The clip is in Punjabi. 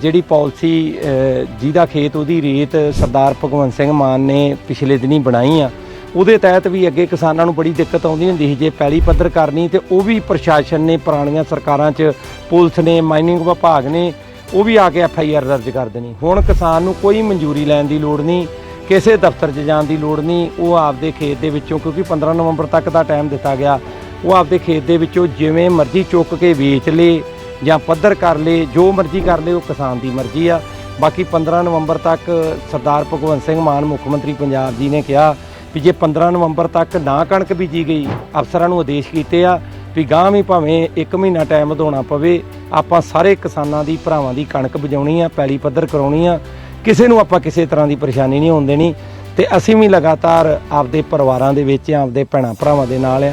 ਜਿਹੜੀ ਪਾਲਿਸੀ ਜਿਹਦਾ ਖੇਤ ਉਹਦੀ ਰੇਤ ਸਰਦਾਰ ਭਗਵੰਤ ਸਿੰਘ ਮਾਨ ਨੇ ਪਿਛਲੇ ਦਿਨੀ ਬਣਾਈ ਆ, ਉਹਦੇ ਤਹਿਤ ਵੀ ਅੱਗੇ ਕਿਸਾਨਾਂ ਨੂੰ ਬੜੀ ਦਿੱਕਤ ਆਉਂਦੀ ਹੁੰਦੀ ਸੀ, ਜੇ ਪੈਲੀ ਪੱਧਰ ਕਰਨੀ ਤੇ ਉਹ ਵੀ ਪ੍ਰਸ਼ਾਸਨ ਨੇ, ਪੁਰਾਣੀਆਂ ਸਰਕਾਰਾਂ 'ਚ ਪੁਲਿਸ ਨੇ, ਮਾਈਨਿੰਗ ਵਿਭਾਗ ਨੇ, ਉਹ ਵੀ ਆ ਕੇ ਐਫ ਆਈ ਆਰ ਦਰਜ ਕਰ ਦੇਣੀ। ਹੁਣ ਕਿਸਾਨ ਨੂੰ ਕੋਈ ਮਨਜ਼ੂਰੀ ਲੈਣ ਦੀ ਲੋੜ ਨਹੀਂ, ਕਿਸੇ ਦਫ਼ਤਰ 'ਚ ਜਾਣ ਦੀ ਲੋੜ ਨਹੀਂ, ਉਹ ਆਪਦੇ ਖੇਤ ਦੇ ਵਿੱਚੋਂ, ਕਿਉਂਕਿ 15 ਨਵੰਬਰ ਤੱਕ ਦਾ ਟਾਈਮ ਦਿੱਤਾ ਗਿਆ, ਉਹ ਆਪਦੇ ਖੇਤ ਦੇ ਵਿੱਚੋਂ ਜਿਵੇਂ ਮਰਜ਼ੀ ਚੁੱਕ ਕੇ ਵੇਚ ਲੇ ਜਾਂ ਪੱਧਰ ਕਰ ਲੇ, ਜੋ ਮਰਜ਼ੀ ਕਰ ਲੇ, ਉਹ ਕਿਸਾਨ ਦੀ ਮਰਜ਼ੀ ਆ। ਬਾਕੀ 15 ਨਵੰਬਰ ਤੱਕ ਸਰਦਾਰ ਭਗਵੰਤ ਸਿੰਘ ਮਾਨ, ਮੁੱਖ ਮੰਤਰੀ ਪੰਜਾਬ ਜੀ ਨੇ ਕਿਹਾ ਵੀ ਜੇ 15 ਨਵੰਬਰ ਤੱਕ ਨਾ ਕਣਕ ਬੀਜੀ ਗਈ, ਅਫਸਰਾਂ ਨੂੰ ਆਦੇਸ਼ ਕੀਤੇ ਆ ਵੀ ਗਾਂ ਵੀ ਭਾਵੇਂ 1 ਮਹੀਨਾ ਟਾਈਮ ਵਧਾਉਣਾ ਪਵੇ, ਆਪਾਂ ਸਾਰੇ ਕਿਸਾਨਾਂ ਦੀ, ਭਰਾਵਾਂ ਦੀ ਕਣਕ ਬਜਾਉਣੀ ਆ, ਪੈਲੀ ਪੱਧਰ ਕਰਾਉਣੀ ਆ। ਕਿਸੇ ਨੂੰ ਆਪਾਂ ਕਿਸੇ ਤਰ੍ਹਾਂ ਦੀ ਪਰੇਸ਼ਾਨੀ ਨਹੀਂ ਹੋਣ ਦੇਣੀ ਤੇ ਅਸੀਂ ਵੀ ਲਗਾਤਾਰ ਆਪਦੇ ਪਰਿਵਾਰਾਂ ਦੇ ਵਿੱਚ, ਆਪਦੇ ਭੈਣਾਂ ਭਰਾਵਾਂ ਦੇ ਨਾਲ ਆ।